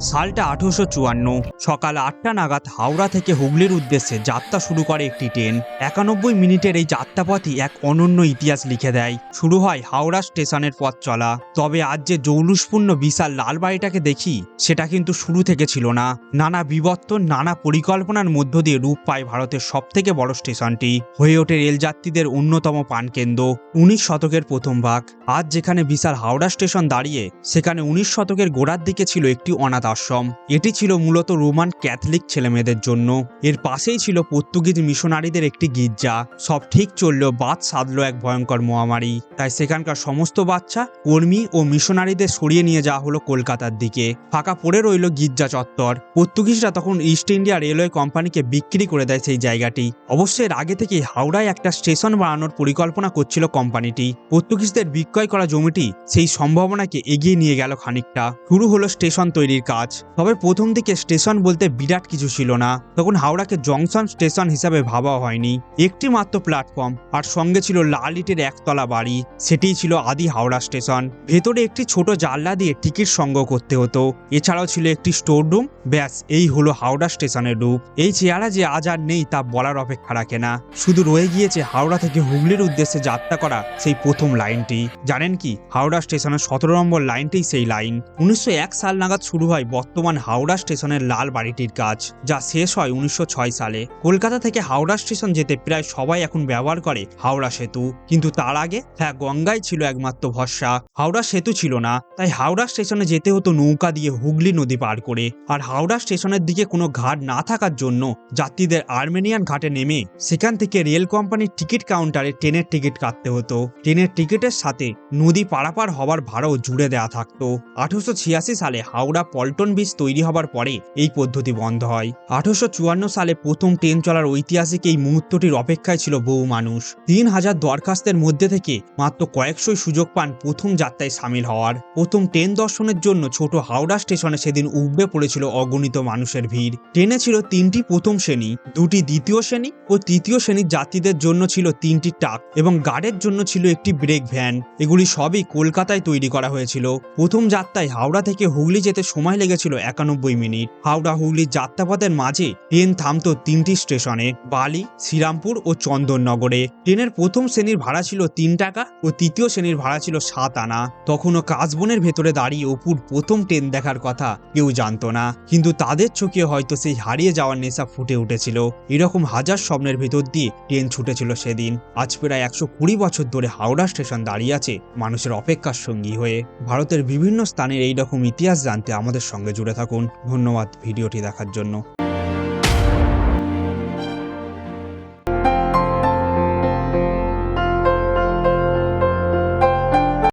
সালটা আঠারোশো চুয়ান্ন। সকাল আটটা নাগাদ হাওড়া থেকে হুগলির উদ্দেশ্যে যাত্রা শুরু করে একটি ট্রেন। একানব্বই মিনিটের এই যাত্রাপথই এক অনন্য ইতিহাস লিখে দেয়। শুরু হয় হাওড়া স্টেশনের পথ চলা। তবে আজ যে জৌলুসপূর্ণ বিশাল লাল বাড়িটাকে দেখি, সেটা কিন্তু শুরু থেকে ছিল না। নানা বিবর্তন, নানা পরিকল্পনার মধ্য দিয়ে রূপ পায় ভারতের সবথেকে বড় স্টেশনটি। হয়ে ওঠে রেলযাত্রীদের অন্যতম পানকেন্দ্র, উনিশ শতকের প্রথম ভাগ। আজ যেখানে বিশাল হাওড়া স্টেশন দাঁড়িয়ে, সেখানে উনিশ শতকের গোড়ার দিকে ছিল একটি অনাথ আশ্রম। এটি ছিল মূলত রোমান ক্যাথলিক ছেলেমেয়েদের জন্য। এর পাশেই ছিল পর্তুগিজ মিশনারিদের একটি গির্জা। সব ঠিক চললেও বাদ সাধলো এক ভয়ঙ্কর মহামারী। তাই সেখানকার সমস্ত বাচ্চা, কর্মী ও মিশনারিদের সরিয়ে নিয়ে যাওয়া হলো কলকাতার দিকে। ফাঁকা পড়ে রইল গির্জা চত্বর। পর্তুগিজরা তখন ইস্ট ইন্ডিয়া রেলওয়ে কোম্পানিকে বিক্রি করে দেয় সেই জায়গাটি। অবশ্য এর আগে থেকেই হাওড়ায় একটা স্টেশন বানানোর পরিকল্পনা করছিল কোম্পানিটি। পর্তুগিজদের বিক্রয় করা জমিটি সেই সম্ভাবনাকে এগিয়ে নিয়ে গেল খানিকটা। শুরু হলো স্টেশন তৈরির কাজ। তবে প্রথম দিকে স্টেশন বলতে বিরাট কিছু ছিল না। তখন হাওড়াকে জংশন স্টেশন হিসাবে ভাবা হয়নি। একটি মাত্র প্ল্যাটফর্ম আর সঙ্গে ছিল লাল ইটের একতলা বাড়ি। সেটিই ছিল আদি হাওড়া স্টেশন। ভেতরে একটি ছোট জানলা দিয়ে টিকিট সংগ্রহ করতে হতো। এছাড়াও ছিল একটি স্টোর রুম ব্যাস, এই হলো হাওড়া স্টেশনের রূপ। এই চেহারা যে আজ আর নেই তা বলার অপেক্ষা রাখে না। শুধু রয়ে গিয়েছে হাওড়া থেকে হুগলির উদ্দেশ্যে যাত্রা করা সেই প্রথম লাইনটি। জানেন কি? হাওড়া স্টেশনের সতেরো নম্বর লাইনটি সেই লাইন। উনিশশো এক সাল নাগাদ শুরু হয় বর্তমান হাওড়া স্টেশনের লাল বাড়িটির কাজ, যা শেষ হয় উনিশশো ছয় সালে। কলকাতা থেকে হাওড়া স্টেশন যেতে প্রায় সবাই এখন ব্যবহার করে হাওড়া সেতু। কিন্তু তার আগে হ্যাঁ গঙ্গাই ছিল একমাত্র ভরসা। হাওড়া সেতু ছিল না, তাই হাওড়া স্টেশনে যেতে হতো নৌকা দিয়ে হুগলি নদী পার করে। আর হাওড়া স্টেশনের দিকে কোনো ঘাট না থাকার জন্য যাত্রীদের আর্মেনিয়ান ঘাটে নেমে সেখান থেকে রেল কোম্পানির টিকিট কাউন্টারে ট্রেনের টিকিট কাটতে হতো। ট্রেনের টিকিটের সাথে নদী পারাপার হওয়ার ভাড়াও জুড়ে দেওয়া থাকতো। আঠারোশো সালে হাওড়া পল্টন ব্রিজ তৈরি হবার পরে এই পদ্ধতি বন্ধ হয়। আঠারোশো চুয়ান্ন সালে প্রথম ট্রেন চলার ঐতিহাসিক এই মুহূর্তটির অপেক্ষায় ছিল বহু মানুষ। তিন হাজার দরখাস্তের মধ্যে থেকে মাত্র কয়েকশোই সুযোগ পান প্রথম যাত্রায় সামিল হওয়ার। প্রথম ট্রেন দর্শনের জন্য ছোট হাওড়া স্টেশনে সেদিন উঠবে পড়েছিল অগণিত মানুষের ভিড়। ট্রেনে ছিল তিনটি প্রথম শ্রেণি, দুটি দ্বিতীয় শ্রেণি ও তৃতীয় শ্রেণির যাত্রীদের জন্য ছিল তিনটি ট্রাক এবং গার্ডের জন্য ছিল একটি ব্রেক ভ্যান এগুলি সবই কলকাতায় তৈরি করা হয়েছিল। প্রথম যাত্রায় হাওড়া থেকে হুগলি যেতে সময় লেগেছিল একানব্বই মিনিট। হাওড়া হুগলির যাত্রাপথের মাঝে ট্রেন থামতো তিনটি স্টেশনে, বালি, শ্রীরামপুর ও চন্দননগরে। ট্রেনের প্রথম শ্রেণির ভাড়া ছিল তিন টাকা ও তৃতীয় শ্রেণির ভাড়া ছিল সাত আনা। তখনও কাশবনের ভেতরে দাঁড়িয়ে অপুর প্রথম ট্রেন দেখার কথা কেউ জানত না। কিন্তু তাদের চোখে হয়তো সেই হারিয়ে যাওয়ার নেশা ফুটে উঠেছিল। এরকম হাজার স্বপ্নের ভেতর দিয়ে ট্রেন ছুটেছিল সেদিন। আজ প্রায় একশো কুড়ি বছর ধরে হাওড়া স্টেশন দাঁড়িয়ে আছে মানুষের অপেক্ষার সঙ্গী হয়ে ভারতের বিভিন্ন স্থানের এইরকম ইতিহাস জানতে আমাদের সঙ্গে জুড়ে থাকুন। ধন্যবাদ ভিডিওটি দেখার জন্য।